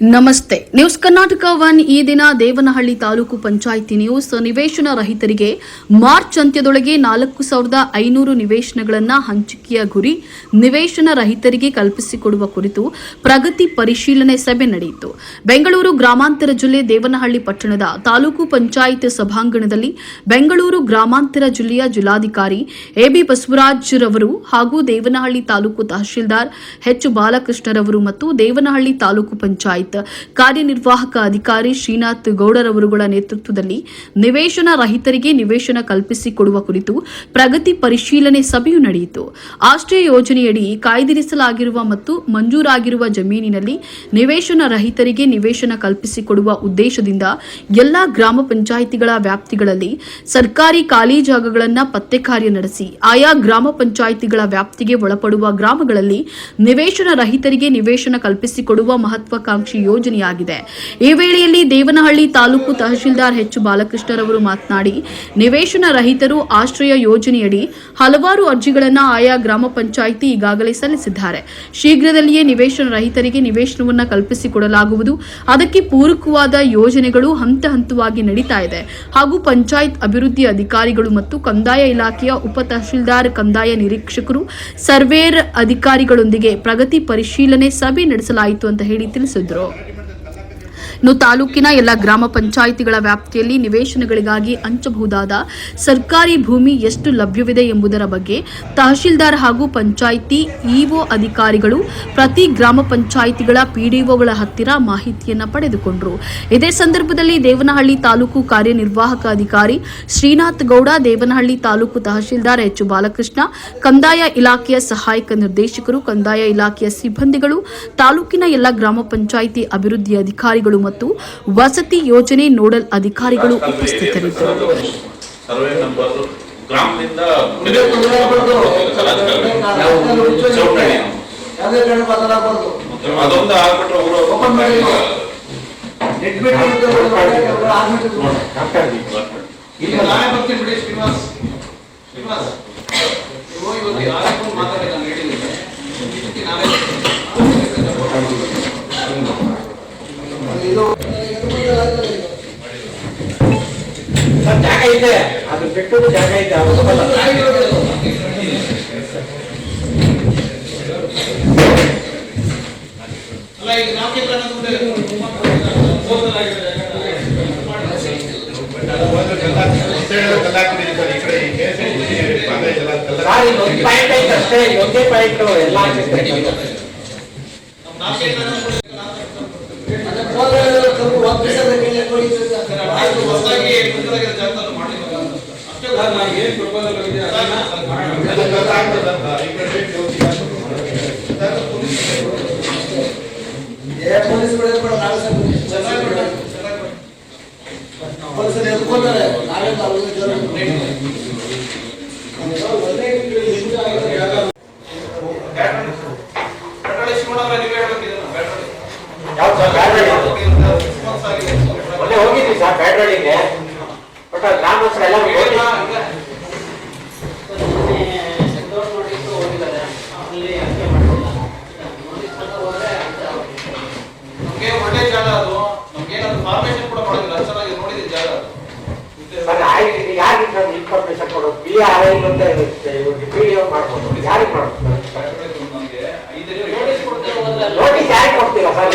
ನಮಸ್ತೆ. News Karnataka one ಈ ದಿನ ದೇವನಹಳ್ಳಿ ತಾಲೂಕು ಪಂಚಾಯಿತಿ ನ್ಯೂಸ್ ನಿವೇಶನ ರಹಿತರಿಗೆ ಮಾರ್ಚ್ ಅಂತ್ಯದೊಳಗೆ ನಾಲ್ಕು ಸಾವಿರದ ಐನೂರು ನಿವೇಶನಗಳನ್ನು ಹಂಚಿಕೆಯ ಗುರಿ ನಿವೇಶನ ರಹಿತರಿಗೆ ಕಲ್ಪಿಸಿಕೊಡುವ ಕುರಿತು ಪ್ರಗತಿ ಪರಿಶೀಲನೆ ಸಭೆ ನಡೆಯಿತು. ಬೆಂಗಳೂರು ಗ್ರಾಮಾಂತರ ಜಿಲ್ಲೆ ದೇವನಹಳ್ಳಿ ಪಟ್ಟಣದ ತಾಲೂಕು ಪಂಚಾಯತ್ ಸಭಾಂಗಣದಲ್ಲಿ ಬೆಂಗಳೂರು ಗ್ರಾಮಾಂತರ ಜಿಲ್ಲೆಯ ಜಿಲ್ಲಾಧಿಕಾರಿ ಎಬಿ ಬಸವರಾಜ್ ರವರು ಹಾಗೂ ದೇವನಹಳ್ಳಿ ತಾಲೂಕು ತಹಶೀಲ್ದಾರ್ ಎಚ್ ಬಾಲಕೃಷ್ಣರವರು ಮತ್ತು ದೇವನಹಳ್ಳಿ ತಾಲೂಕು ಪಂಚಾಯತ್ ಕಾರ್ಯನಿರ್ವಾಹಕ ಅಧಿಕಾರಿ ಶ್ರೀನಾಥ್ ಗೌಡರವರುಗಳ ನೇತೃತ್ವದಲ್ಲಿ ನಿವೇಶನ ರಹಿತರಿಗೆ ನಿವೇಶನ ಕಲ್ಪಿಸಿಕೊಡುವ ಕುರಿತು ಪ್ರಗತಿ ಪರಿಶೀಲನೆ ಸಭೆಯು ನಡೆಯಿತು. ಆಶ್ರಯ ಯೋಜನೆಯಡಿ ಕಾಯ್ದಿರಿಸಲಾಗಿರುವ ಮತ್ತು ಮಂಜೂರಾಗಿರುವ ಜಮೀನಿನಲ್ಲಿ ನಿವೇಶನ ರಹಿತರಿಗೆ ನಿವೇಶನ ಕಲ್ಪಿಸಿಕೊಡುವ ಉದ್ದೇಶದಿಂದ ಎಲ್ಲಾ ಗ್ರಾಮ ಪಂಚಾಯಿತಿಗಳ ವ್ಯಾಪ್ತಿಗಳಲ್ಲಿ ಸರ್ಕಾರಿ ಖಾಲಿ ಜಾಗಗಳನ್ನು ಪತ್ತೆ ಕಾರ್ಯ ನಡೆಸಿ, ಆಯಾ ಗ್ರಾಮ ಪಂಚಾಯಿತಿಗಳ ವ್ಯಾಪ್ತಿಗೆ ಒಳಪಡುವ ಗ್ರಾಮಗಳಲ್ಲಿ ನಿವೇಶನ ರಹಿತರಿಗೆ ನಿವೇಶನ ಕಲ್ಪಿಸಿಕೊಡುವ ಮಹತ್ವಾಕಾಂಕ್ಷಿ ಯೋಜನೆಯಾಗಿದೆ. ಈ ವೇಳೆಯಲ್ಲಿ ದೇವನಹಳ್ಳಿ ತಾಲೂಕು ತಹಶೀಲ್ದಾರ್ ಎಚ್ ಬಾಲಕೃಷ್ಣರವರು ಮಾತನಾಡಿ, ನಿವೇಶನ ರಹಿತರು ಆಶ್ರಯ ಯೋಜನೆಯಡಿ ಹಲವಾರು ಅರ್ಜಿಗಳನ್ನು ಆಯಾ ಗ್ರಾಮ ಪಂಚಾಯಿತಿ ಈಗಾಗಲೇ ಸಲ್ಲಿಸಿದ್ದಾರೆ. ಶೀಘ್ರದಲ್ಲಿಯೇ ನಿವೇಶನ ರಹಿತರಿಗೆ ನಿವೇಶನವನ್ನು ಕಲ್ಪಿಸಿಕೊಡಲಾಗುವುದು. ಅದಕ್ಕೆ ಪೂರಕವಾದ ಯೋಜನೆಗಳು ಹಂತ ಹಂತವಾಗಿ ನಡೀತಾ ಇದೆ. ಹಾಗೂ ಪಂಚಾಯತ್ ಅಭಿವೃದ್ಧಿ ಅಧಿಕಾರಿಗಳು ಮತ್ತು ಕಂದಾಯ ಇಲಾಖೆಯ ಉಪ ತಹಶೀಲ್ದಾರ್, ಕಂದಾಯ ನಿರೀಕ್ಷಕರು, ಸರ್ವೇರ್ ಅಧಿಕಾರಿಗಳೊಂದಿಗೆ ಪ್ರಗತಿ ಪರಿಶೀಲನೆ ಸಭೆ ನಡೆಸಲಾಯಿತು ಅಂತ ಹೇಳಿ ತಿಳಿಸಿದ್ರು. ಇನ್ನು ತಾಲೂಕಿನ ಎಲ್ಲ ಗ್ರಾಮ ಪಂಚಾಯಿತಿಗಳ ವ್ಯಾಪ್ತಿಯಲ್ಲಿ ನಿವೇಶನಗಳಿಗಾಗಿ ಹಂಚಬಹುದಾದ ಸರ್ಕಾರಿ ಭೂಮಿ ಎಷ್ಟು ಲಭ್ಯವಿದೆ ಎಂಬುದರ ಬಗ್ಗೆ ತಹಶೀಲ್ದಾರ್ ಹಾಗೂ ಪಂಚಾಯಿತಿ ಇಒ ಅಧಿಕಾರಿಗಳು ಪ್ರತಿ ಗ್ರಾಮ ಪಂಚಾಯಿತಿಗಳ ಪಿಡಿಒಗಳ ಹತ್ತಿರ ಮಾಹಿತಿಯನ್ನು ಪಡೆದುಕೊಂಡರು. ಇದೇ ಸಂದರ್ಭದಲ್ಲಿ ದೇವನಹಳ್ಳಿ ತಾಲೂಕು ಕಾರ್ಯನಿರ್ವಾಹಕ ಅಧಿಕಾರಿ ಶ್ರೀನಾಥ್ ಗೌಡ, ದೇವನಹಳ್ಳಿ ತಾಲೂಕು ತಹಶೀಲ್ದಾರ್ ಎಚ್ ಬಾಲಕೃಷ್ಣ, ಕಂದಾಯ ಇಲಾಖೆಯ ಸಹಾಯಕ ನಿರ್ದೇಶಕರು, ಕಂದಾಯ ಇಲಾಖೆಯ ಸಿಬ್ಬಂದಿಗಳು, ತಾಲೂಕಿನ ಎಲ್ಲ ಗ್ರಾಮ ಪಂಚಾಯಿತಿ ಅಭಿವೃದ್ಧಿ ಅಧಿಕಾರಿಗಳು ಮತ್ತು ವಸತಿ ಯೋಜನೆ ನೋಡಲ್ ಅಧಿಕಾರಿಗಳು ಉಪಸ್ಥಿತರಿದ್ದರು. ಸರ್ವೆ ನಂಬರ್ ಗ್ರಾಮದಿಂದ ಯಾವುದೇ ಕಡೆ ಬದಲಾಗಬಾರ್ದು ಅದೊಂದು ಆಗ್ಬಿಟ್ರೆ ಊರು ಓಪನ್ ಮಾಡಿ ನೆಟ್ ಈಗ ನಾನೇ ಬರ್ತೀನಿ ಬಿಡಿ ಶ್ರೀನಿವಾಸ್ ಶ್ರೀನಿವಾಸ್ ನೀವು ಇವತ್ತು ಯಾರಿಗೂ ಮಾತಾಡಿ ನಾನು ಹೇಳಿದ್ದೀನಿ ಇದಕ್ಕೆ ನಾನೇ ಇದು ಜಾಗ ಇದೆ ಅದು ಬಿಟ್ಟು ಜಾಗ ಇದೆ ಅದು ಪಾಯಿಂಟ್ ಐತೆ ಅಷ್ಟೇ ಒಂದೇ ಪಾಯಿಂಟ್ ಎಲ್ಲ ಆಯ್ತು ಹೊಸದಾಗಿ ಮುಂದಾಗಿರೋ ಜಾಗದಲ್ಲಿ ಮಾಡಲಿಲ್ಲ ಅಷ್ಟೇ ನಾನು ಏನು ಪ್ರಪೋಸಲ್ ಇದೆ ಪೊಲೀಸರು ಎದ್ಕೊಳ್ತಾರೆ ನಾವೇನು ಹೋಗಿದ್ವಿ ಸರ್ ಬ್ಯಾಟ್ರಳಿಗೆ ಬಟ್ ಗ್ರಾಮಸ್ಥರು ಎಲ್ಲ ಒಳ್ಳೆ ಜಾಗ ಅದು ಫಾರ್ಮೇಶನ್ ಕೂಡ ಮಾಡೋದಿಲ್ಲ ಅಷ್ಟು ಚೆನ್ನಾಗಿ ನೋಡಿದ್ದೀನಿ ಜಾಗ ಅದು ಸರ್ ಆಯ್ತು ಯಾರಿಗೆ ಇನ್ಫಾರ್ಮೇಶನ್ ಕೊಡೋದು? ಬಿ ಆರ್ ಐ ಅಂತ ಇರುತ್ತೆ ಇವಾಗ ಪಿ ಡಿ ಯಾರಿಗೆ ಕೊಡ್ತೇವೆ ಹೋದ್ರೆ ನೋಟಿಸ್ ಯಾರಿಗೆ ಕೊಡ್ತೀರಾ ಸರ್?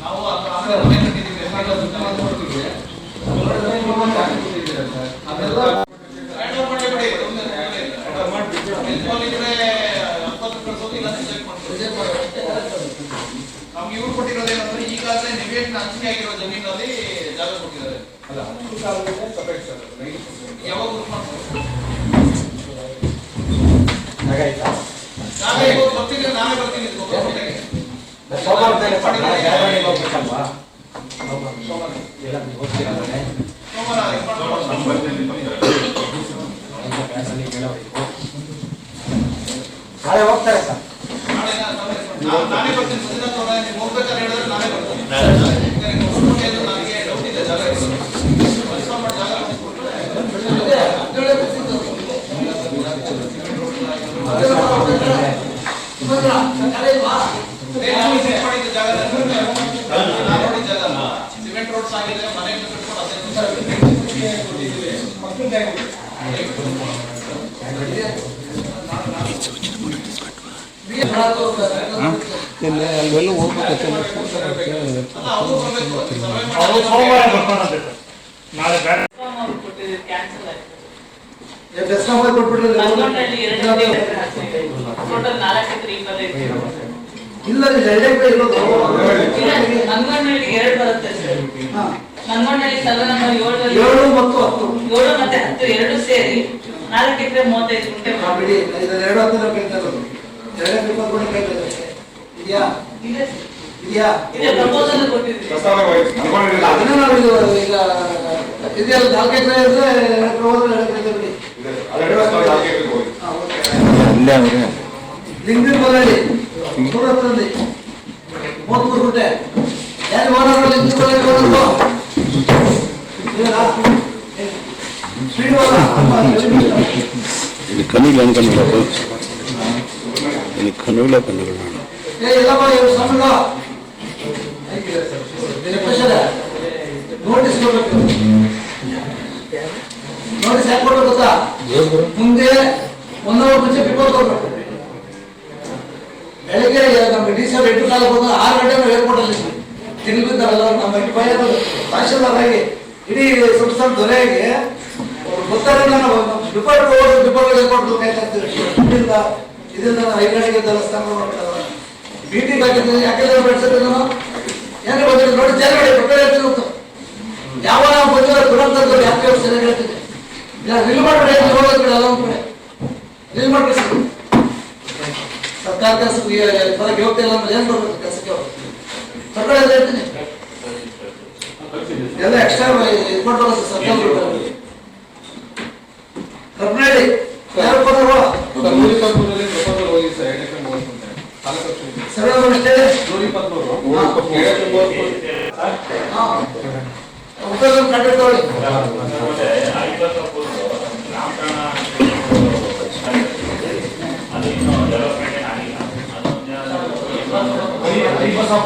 ನಾವು ಅದರ ಇವ್ರು ಕೊಟ್ಟಿರೋದೇನಂದ್ರೆ ಈಗಾಗಲೇ ನಿವೇಶನ ಹಂಚಿಕೆ ಆಗಿರೋ ಜಮೀನಲ್ಲಿ ಜಾಗ ಕೊಟ್ಟಿದ್ದಾರೆ. ಅಲ್ಲ? ಯಾವಾಗ ನಾನೇ ಬರ್ತೀನಿ. ನಾಳೆ ಜಾಗರಣೆಗೆ ಹೋಗ್ಬೇಕಲ್ವಾ? ಸೋಮವಾರ, ಸೋಮವಾರ. ಎಲ್ಲ ನೀವು ಹೋಗ್ತೀರಲ್ವೇ? ಸೋಮವಾರ ಇದು ಮಾಡ್ಕೊಳ್ಳೋಣ. ನಾಳೆ ಹೋಗ್ತಾರೆ ಸರ್ ನಾಳೆ ನಾ- ನಾ- ನಾನೇ ಬರ್ತೀನಿ ಸುಧೀಂದ್ರ ಗೌಡ, ನೀವು ಹೋಗ್ಬೇಕಾದ್ರೆ ಹೇಳಿದ್ರೆ ನಾನೇ ಬರ್ತೀನಿ ಯಾಕಂದ್ರೆ ನೀವು ಹೊಸಕೋಟೆ ಅಂದ್ರೆ ನನಗೆ ಡೌಟ್ ಇದೆ ಜಾಗ ಇರೋದು. ಕನ್ಫರ್ಮ್ ಮಾಡಿ ಜಾಗ ಕೊಟ್ಬಿಟ್ರೆ ಏ, ನಾನು ವಿಸಿಟ್ ಮಾಡಿದ್ದ ಜಾಗ ನಾನು ನೋಡಿದ ಜಾಗ ಅಲ್ಲ. ಸಿಮೆಂಟ್ ರೋಡ್ಸ್ ಆಗಿದೆ ಮನೆ ಕಟ್ಕೊಂಡು ಅದೇ ಅಲ್ಲ, ಅವ್ರು ಬರ್ಬೇಕು ಸರ್ವೆ ಅವರು ಮಾಡಿ ಸೋಮವಾರ ಬರ್ಕೊಂಡಂತೆ ಸರ್ ನಾಳೆ ಬೇರೆ ಕೊಟ್ಬಿಟ್ರೆ ಇಲ್ಲ ಆಗಿ ಇರೋದು ಎರಡು ಬರುತ್ತೆ ಸರ್ ಮಲ್ಗೊಂಡಲ್ಲಿ ಸರ್ವೆ ನಂಬರ್ ಏಳರಲ್ಲಿ ಏಳು ಮತ್ತು ಹತ್ತು. ಏಳು ಮತ್ತೆ ಹತ್ತು ಎರಡು ಸೇರಿ ನಾಲ್ಕು ಎಕರೆ ಮೂವತ್ತೈದು ಗುಂಟೆ ಬಿಡಿ ಎರಡು ಹತ್ತು ನಾವು ಕೇಳ್ತಾ ಇರೋದು. ಎರಡೇ ಇಪ್ಪತ್ತು ಕೊಡಿ ಕೇಳ್ತಾ ಇರೋದು ಇದೆಯಾ? ಇದೆ. ಸರ್. ಇದೆಯಾ? ಇದೆ ಪ್ರಪೋಸಲ್ ಕೊಟ್ಟಿದ್ವಿ ಅದನ್ನ ನಾವು ಇದು ಈಗ ಇದೆಯಲ್ಲ ನಾಲ್ಕು ಎಕರೆ ಇದ್ರೆ ಎರಡು ಬಿಡಿ. ಲಿಂಗನ ಬರಲಿ. ಮೂವತ್ಮೂರು ಗುಂಟೆ. ಯಾರು ಓನರ್ ಲಿಂಗನ ಬರಲಿ ಓನರು ಇಲ್ಲಿ ಕಣ್ಣಿಲ್ಲ ಇಲ್ಲಿ ಕಣ್ಣಿಲ್ಲ ಮುಂದೆ ಒಂದೂವರೆ ಮುಂಚೆ ಪೇಪರ್ ಕೊಡ್ಬೇಕು ಬೆಳಿಗ್ಗೆ ನಮ್ಗೆ ಡಿ ಎಂಟು ಕಾಲಕ್ಕೆ ಹೋದಾಗ ಆರು ಗಂಟೆ ಏರ್ಪೋರ್ಟ್ ತಿರುಗಿ ಬಿದ್ದಾರಲ್ಲ ನಮ್ಮ ಎಂಟು ಭಯ ತಹಶೀಲ್ದಾರ್ ಆಗಿ ಇಡೀ ಸಂಸ್ಥಾನ ದೊರೆಯಾಗಿ ಅವ್ರು ಗೊತ್ತಾರೆ ನಾವು ಡಿಪಾರ್ಟ್ ಡಿಪಾರ್ಟ್ ಕಾಯ್ತಾ ಇರ್ತೀವಿ ಇದರಿಂದ ಇದರಿಂದ ಐಗಳಿಗೆ ದೇವಸ್ಥಾನ ಮಾಡ್ತಾರಲ್ಲ ಮೀಟಿಂಗ್ ಆಗಿದ್ದೀನಿ ಯಾಕೆಲ್ಲ ಬೆಳೆಸಿದ್ರೆ ನಾನು ಏನೇ ಬಂದಿದ್ದು? ನೋಡಿ, ಜನಗಳು ಪ್ರಕಾರ ಹೇಳ್ತಿರೋದು ಯಾವ ನಾವು ಬಂದಿರೋ ದುರಂತದ್ದು ಯಾಕೆ ಸರಿಯಾಗಿ ಇಲ್ಲ ರಿಲ್ ಮಾಡ್ಬಿಡಿ ನೋಡೋದು ಬಿಡಿ ಎಲ್ಲ ಕಡೆ. ನಿಲ್ ಮಾಡ್ಬಿಡಿ ಅಂದ್ರೆ ಏನ್ ಬರ್ಬೇಕು ಕೆಲಸಕ್ಕೆ ಎಲ್ಲ ಎಕ್ಸ್ಟ್ರಾ ಇದು ಮಾಡ್ಬೇಕು ಸರ್ ಯಾರು ಅಷ್ಟೇ. ಅಷ್ಟೇ ನೂರ ಇಪ್ಪತ್ಮೂರು ಎರಡು ಎಕರೆ ಮೂವತ್ತು ಗುಂಟೆ. ಹಾ ಉಪಯೋಗ ಕಂಡು ತಗೊಳ್ಳಿ